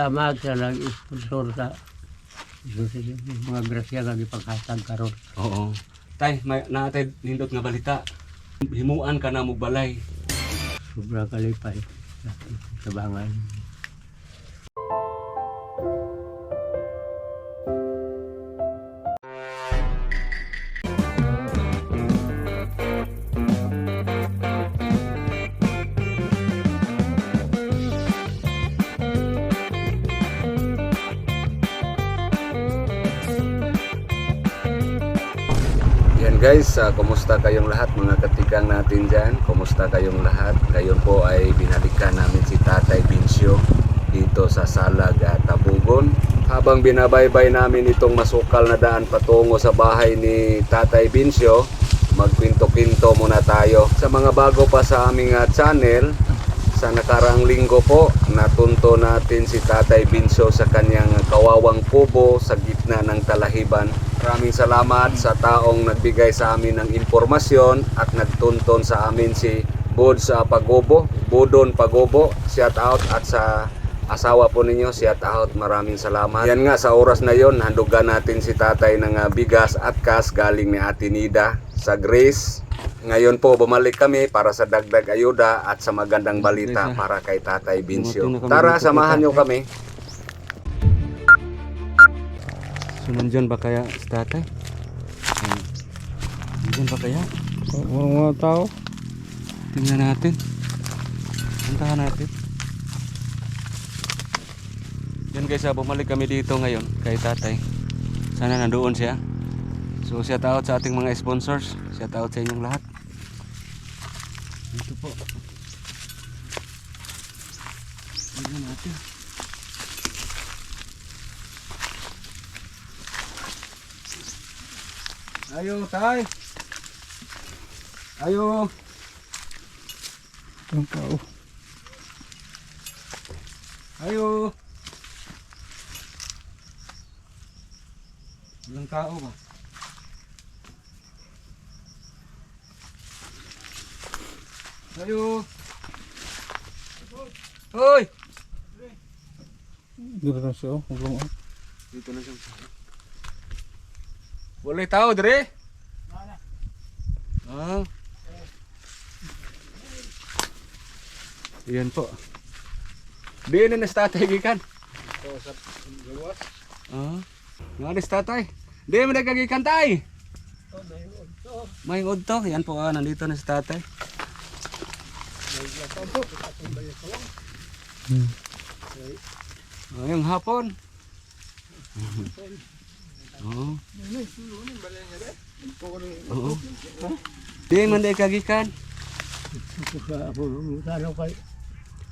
Salamat sa nag-sponsor sa mga grasya nga gipanghatag karon. Oo. Tay, may naatay nindot nga balita. Himuan ka na mo balay. Sobra kalipay sa tabangan. Yan guys, ah, kumusta kayong lahat mga katikang natin dyan? Kumusta kayong lahat? Ngayon po ay binalikan namin si Tatay Bincio dito sa Salag at Tabugon. Habang binabaybay namin itong masukal na daan patungo sa bahay ni Tatay Bincio, magkwinto-kwinto muna tayo. Sa mga bago pa sa aming ah, channel, sa nakarang linggo po, natunto natin si Tatay Binso sa kanyang kawawang kubo sa gitna ng talahiban. Maraming salamat sa taong nagbigay sa amin ng impormasyon at nagtunton sa amin si Bud sa Pagobo, Budon Pagobo, shout out at sa asawa po ninyo, shout out, maraming salamat. Yan nga, sa oras na yon, handugan natin si tatay ng ah, bigas at kas galing ni Ate Nida sa Grace. Ngayon po, bumalik kami para sa dagdag ayuda at sa magandang balita para kay Tatay Bincio. Tara, samahan nyo kami. So, nandyan ba kaya si Tatay? Nandyan ba kaya? Mga mga tao, Tingnan natin. Puntahan natin. Yan guys, ah, bumalik kami dito ngayon kay tatay. Sana nandoon siya. So shout out sa ating mga sponsors. Shout out sa inyong lahat. Dito po. Tingnan natin. Ayo, tay. Ayo. ang tao. Ayo. Walang tao ba? Ayo. Hoy! Dito na siya, oh. Huwag Dito na siya. Wala tao dire? Ah. Yan po. Di na nas tatay gikan. Ah. Nga nas tatay. Di mo nagkagikan tay. May udto. Yan po ah, nandito na si tatay. Ngayong hapon. Oo. Oo. Di man day kagikan. Ako, ano kay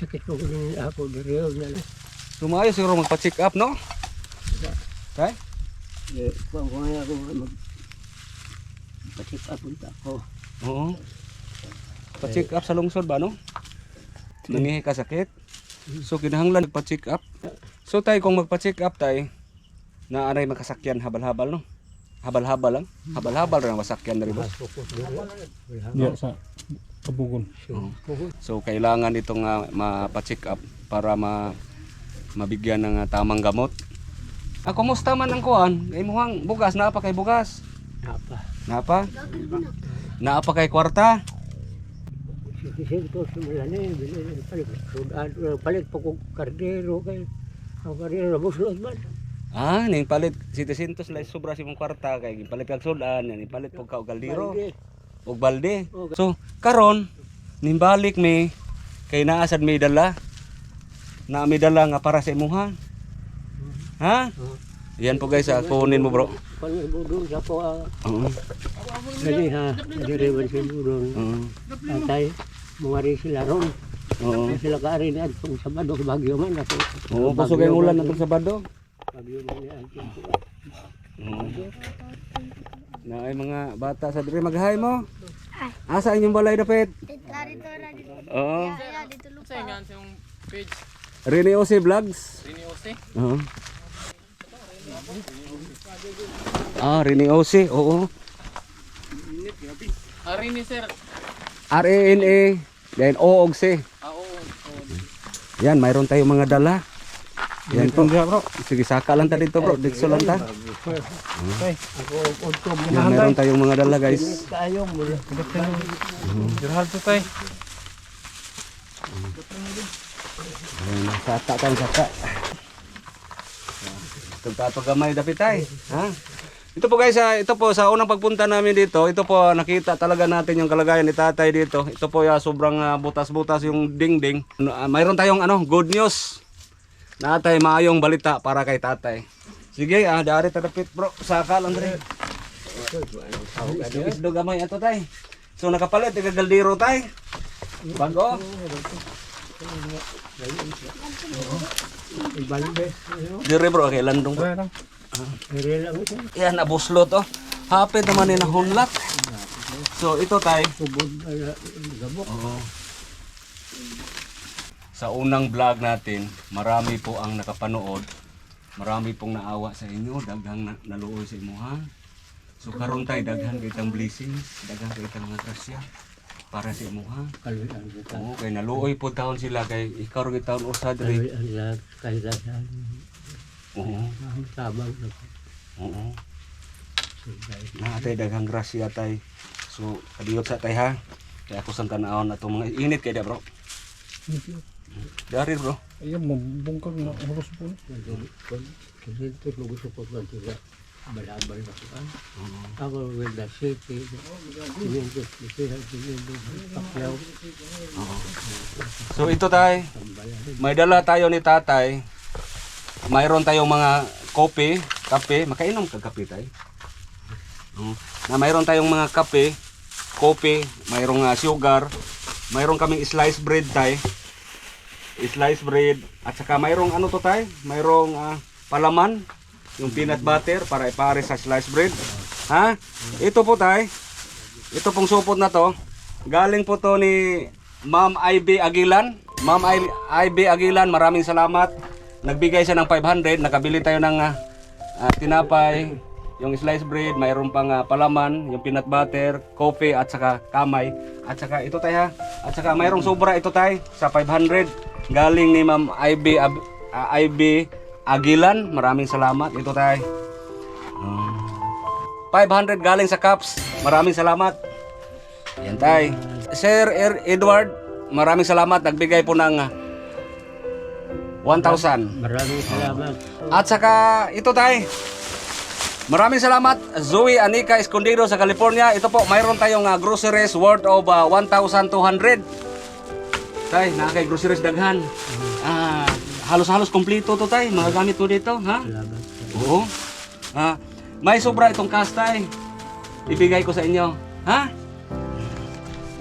sakit ko ni ako diri na lang. Sumayo siguro magpa-check up, no? Tay? Eh, kung kung ano ako mag patik apunta ko. Oo. Pa-check up sa lungsod ba, no? Nangihi ka sakit? So, kinahanglan magpa-check up. So, tay, kung magpa-check up, tay, na anay makasakyan habal-habal, no? Habal-habal lang. Habal-habal lang masakyan na rin. Diya sa kabugon. So, kailangan itong uh, mapa-check up para ma mabigyan ng ah, tamang gamot. Ah, kumusta man ang kuan? Kay muhang bugas, naapa kay bugas. Apa? Napa? Naapa kay kwarta? Sige to bili palit sudan palit pa ko kardero kay ang kardero na buslot man. Ah, ning palit 700 lang sobra si mong kwarta kay palit kag sudan, ning palit pag ka og kaldero og balde. So, karon nimbalik mi kay naasad may dala. Na may dala nga para sa imuha. Ha? Yan po guys, ah, kunin mo bro. Pag budong sa ko ah, Oo. dali ha, si budong. Oo. Atay mga rin sila ron. Oo. Sila ka rin at kung Sabado bagyo man ako. Oo, pasok ang ulan natong Sabado. Na ay mga bata sa dire maghay mo. Asa inyong balay dapit? Larito na dito. Oo. Dito lupa. Rini Ose Vlogs. Rini Ose? Oo. Ah, Rini Ose, oo. Ah, Rini sir. R-A-N-A, then O og C. Ah, oo. Yan, mayroon tayong mga dala. Yan po. Sige, saka lang ta dito bro. Dito lang ta. Mo Yan, meron tayong mga dala guys. tayo mula. Dirhal to tay. Ayan, saka tayong saka. Ito tato gamay dapit tay. Ha? Ito po guys, ah, ito po sa unang pagpunta namin dito, ito po nakita talaga natin yung kalagayan ni tatay dito. Ito po ya sobrang ah, butas-butas yung dingding. Ano, ah, mayroon tayong ano, good news. Natay maayong balita para kay tatay. Sige, ah, dari tadapit bro. Saka lang dre. Isdo gamay ato tay. So nakapalit tiga galdiro tay. Bago. Dire bro kay landong bro. Ito. Yan, nabuslo to. Hapit naman ni nahunlak. So, ito tay. Tubod. ala, Gabok. Oo. Sa unang vlog natin, marami po ang nakapanood. Marami pong naawa sa inyo. Daghang na, naluoy sa imuha. So, karon tay, daghan kay itang blessings. Daghan kay itang mga grasya. Para sa. Kaluyan kita. Oo, kay naluoy po taon sila. Kay ikaw rin taon usad rin. Kaluyan lang. Kahilasan. Oo. Ang tabang. Oo. Na tay daghang grasya tay. So kadiyot sa tay ha. Kaya ako sang tanawon na itong mga init kaya bro. Dari bro. Ayun, mabungkag na. Hulos po. Kasi ito lugo sa pagwan sila. Balabal na ko. Ako with the city. Tinindot. Tinindot. Pakyaw. So ito tay, may dala tayo ni tatay. Mayroon tayong mga kopi, kape, makainom ka kape tay. Oo. Na mayroon tayong mga kape, kopi, mayroong ah, sugar, mayroon kaming sliced bread tay. Sliced bread at saka mayroong ano to tay? Mayroong ah, palaman, yung peanut butter para ipare sa sliced bread. Ha? Ito po tay. Ito pong supot na to. Galing po to ni Ma'am IB Agilan. Ma'am IB Agilan, maraming salamat. Nagbigay siya ng 500. Nakabili tayo ng ah, tinapay, yung sliced bread, mayroon pang ah, palaman, yung peanut butter, coffee at saka kamay. At saka ito tayo ha. At saka mayroong sobra ito tayo sa 500. Galing ni Ma'am IB Ab- ah, IB Agilan. Maraming salamat. Ito tayo. 500 galing sa Caps. Maraming salamat. Yan tay. Sir Er- Edward, maraming salamat. Nagbigay po ng ah, 1,000. Maraming salamat. At saka ito tay. Maraming salamat Zoe Anika Escondido sa California. Ito po, mayroon tayong ah, groceries worth of ah, 1,200. Tay, nakakay groceries daghan. Ah, halos-halos kompleto to tay. Mga gamit mo dito, ha? Salamat. Oo. Ah, may sobra itong kastay. Ibigay ko sa inyo. Ha?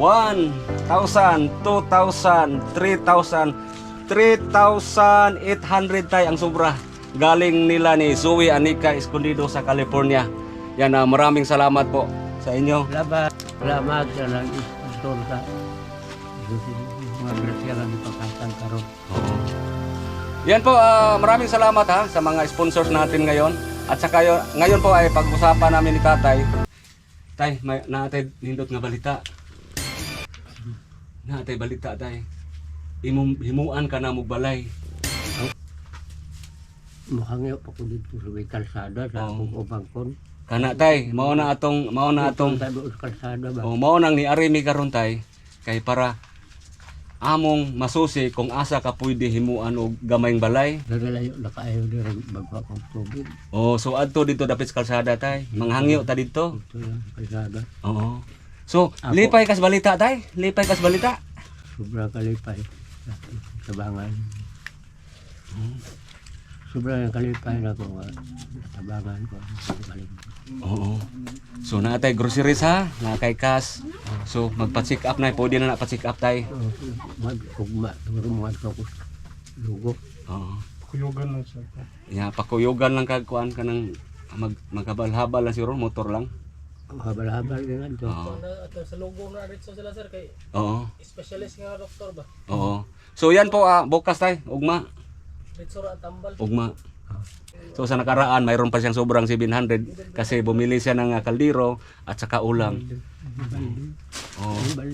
1,000, 2,000, 3,000, 3,800 tay ang sobra. Galing nila ni Zoe Anika Escondido sa California. Yan, ah, maraming salamat po sa inyo. Salamat. Salamat sa lang isponsor ka. Mga grasya lang ipakatan karon. Yan po, ah, maraming salamat ha sa mga sponsors natin ngayon. At saka yun, ngayon po ay pag-usapan namin ni Tatay. Tay, may naatay nindot nga balita. Naatay balita tay. Imum, himuan ka na mo balay. Makangyo pa ko dito sa may kalsada sa akong ubangkon. Kana tay, mao na atong mao na atong Punta doon sa kalsada ba? oh, mao nang ni Arimi karon tay kay para among masusi kung asa ka pwede himuan og gamayng balay. Nagalayo na kaayo din bagwa kong tubig. Oh, so adto dito dapit sa kalsada tay. Manghangyo ta dito. Ito lang kalsada. Oo. So, Ako. lipay kas balita tay. Lipay kas balita. Sobra kalipay. Tabangan. Sobra yung kalipay na ko. ah, Tabangan ko. Kalipay. Oo. So naatay groceries ha, na kay kas. So magpa-check up na, pwede na na-check up tay. Magkugma. Turumuhan ko ko. Lugo. Oo. Kuyugan lang siya. Ya, pakuyogan lang kag kuan ka ng mag maghabal-habal lang siguro motor lang. Habal-habal din nga to. Oo. Sa logo na rin sila sir kay Oo. specialist nga doktor ba? Oo. So yan po ah, bukas tay, ugma, Ritso ra tambal. ugma. So sa nakaraan mayroon pa siyang sobrang 700 kasi bumili siya ng ah, kaldero at saka ulam. Habal.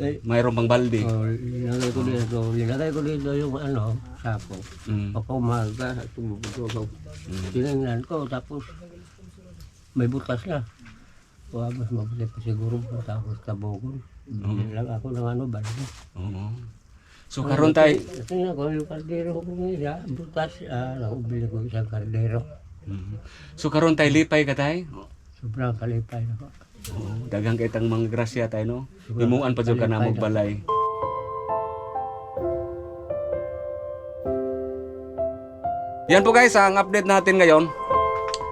Eh, mayroong pang balde. oh, nilagay ko dito, nilagay ko dito yung ano, sapo. Mm. Pagka umaga, tumutulog. Tinignan ko, tapos may butas na. O, mas mabuti pa siguro po, tapos tabogon. Lang ako ng ano, balik. Oo. So karon tay, Tingnan ko yung kaldero ko nila, butas, ah, nakubili ko isang kaldero. Mhm. so karon tay lipay ka tay. Sobrang kalipay na ko. Oo, daghang kay tang mga grasya tay no. Himuan pa jud ka na magbalay. Yan po guys, ang update natin ngayon.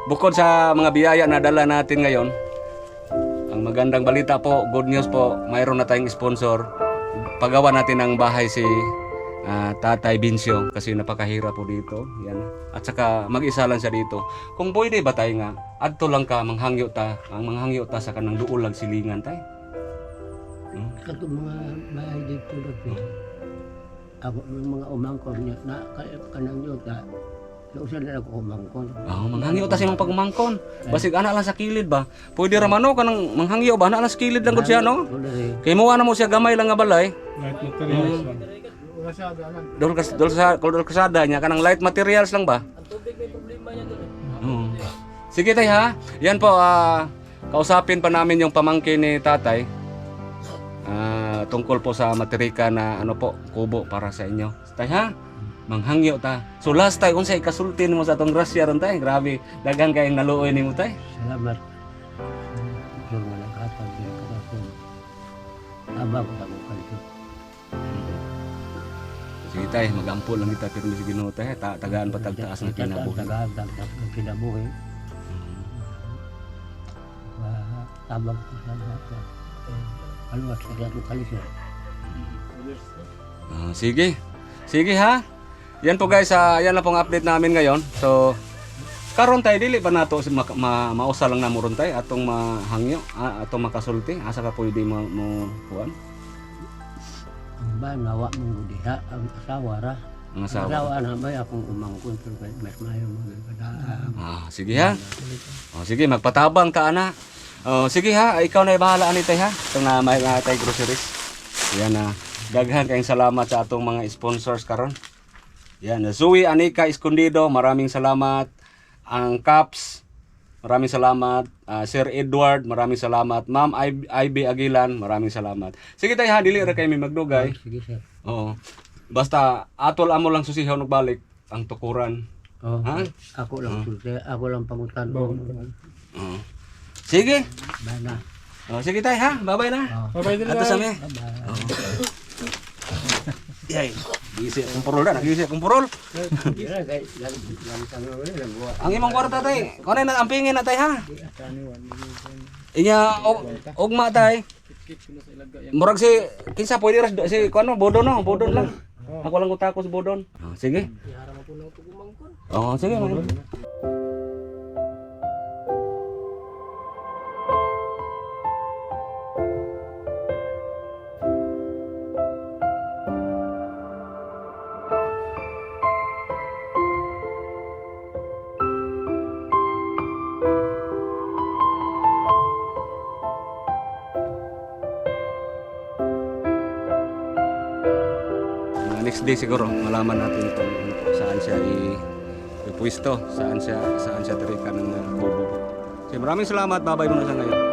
Bukod sa mga biyaya na dala natin ngayon, ang magandang balita po, good news po, mayroon na tayong sponsor. Pagawa natin ng bahay si ah, Tatay Bincio kasi napakahirap po dito. Yan. At saka mag-isa lang siya dito. Kung pwede ba tayo nga, adto lang ka manghangyo ta, ang manghangyo ta sa kanang duol lag silingan tay. Hmm? Kato mga bahay dito dati. Ako yung mga umangkon niya, na kanang yun, ka, nausan na ako umangkon. Oh, manghangyo ta sa imong pagmangkon. Basig ana lang sa kilid ba. Pwede ra man no kanang manghangyo ba ana lang sa kilid lang gud siya no. Kay mo na mo siya gamay lang nga balay. Light materials lang. Dol kas dol sa dol kasada niya kanang light materials lang ba? Ang tubig may problema niya eh. Oo. Sige tay ha. Yan po ah kausapin pa namin yung pamangkin ni tatay. Ah, tungkol po sa materika na ano po, kubo para sa inyo. Tay ha. Manghangyo ta. So last tay unsay kasulti mo sa atong grasya ron tay? Grabe, daghang kayong naluoy nimo tay. Salamat. Yung mga nakatag din ka ako. Abang ko ako kanto. Sige tay, magampo lang kita pero si Ginoo tay, ta tagaan pa tagtaas ng kinabuhi. Tagaagdag ng kinabuhi. Ah, Tabang ko sa ako. Ano mas kaya ko kalisyo? Ah, sige. Sige ha. Yan po guys, ah, yan lang pong update namin ngayon. So karon tay dili pa nato ma, ma, mausa lang na mo ron tay atong mahangyo, ah, atong makasulti. Asa ka pwede mo mo kuan? Ang ba, nawa mong diha, ang asawa ra. Ang asawa. asawa na ba, akong umangkon, pero kahit mas mayo mo. Ah, sige ha. Oh, sige, magpatabang ka ana. Oh, sige ha, ikaw na bahala ani tay ha. Itong na may nga tay groceries. Yan na. daghan kayong salamat sa atong mga sponsors karon. Yan, Zoe Anika Escondido, maraming salamat. Ang Caps, maraming salamat. Ah, Sir Edward, maraming salamat. Ma'am I- IB Aguilan, maraming salamat. Sige tay ha, dili ra kay mi magdugay. Sige, sir. Oo. Basta atol amo lang susihaw og balik ang tukuran. Oh, Ha? Ako lang sulti, ako lang pangutan. Oh. Oo. Sige. Bana. Oh, sige tay ha. Bye-bye na. Oh. Babay din Ato sa mi. Bye-bye. Yay. Gisi akong purol na, gisi akong purol. Ang imong kwarta tay. Kuno na ampingin na tay ha. Inya ugma tay. Murag si kinsa pwede ras si kuno bodon no, bodon lang. Ako lang utako sa bodon. Oh, sige. Ng tugumangkon. Oh, sige. Next day siguro malaman natin kung saan siya ipwisto, saan siya saan siya terikan ng kubo. So, maraming salamat. Babay muna sa ngayon.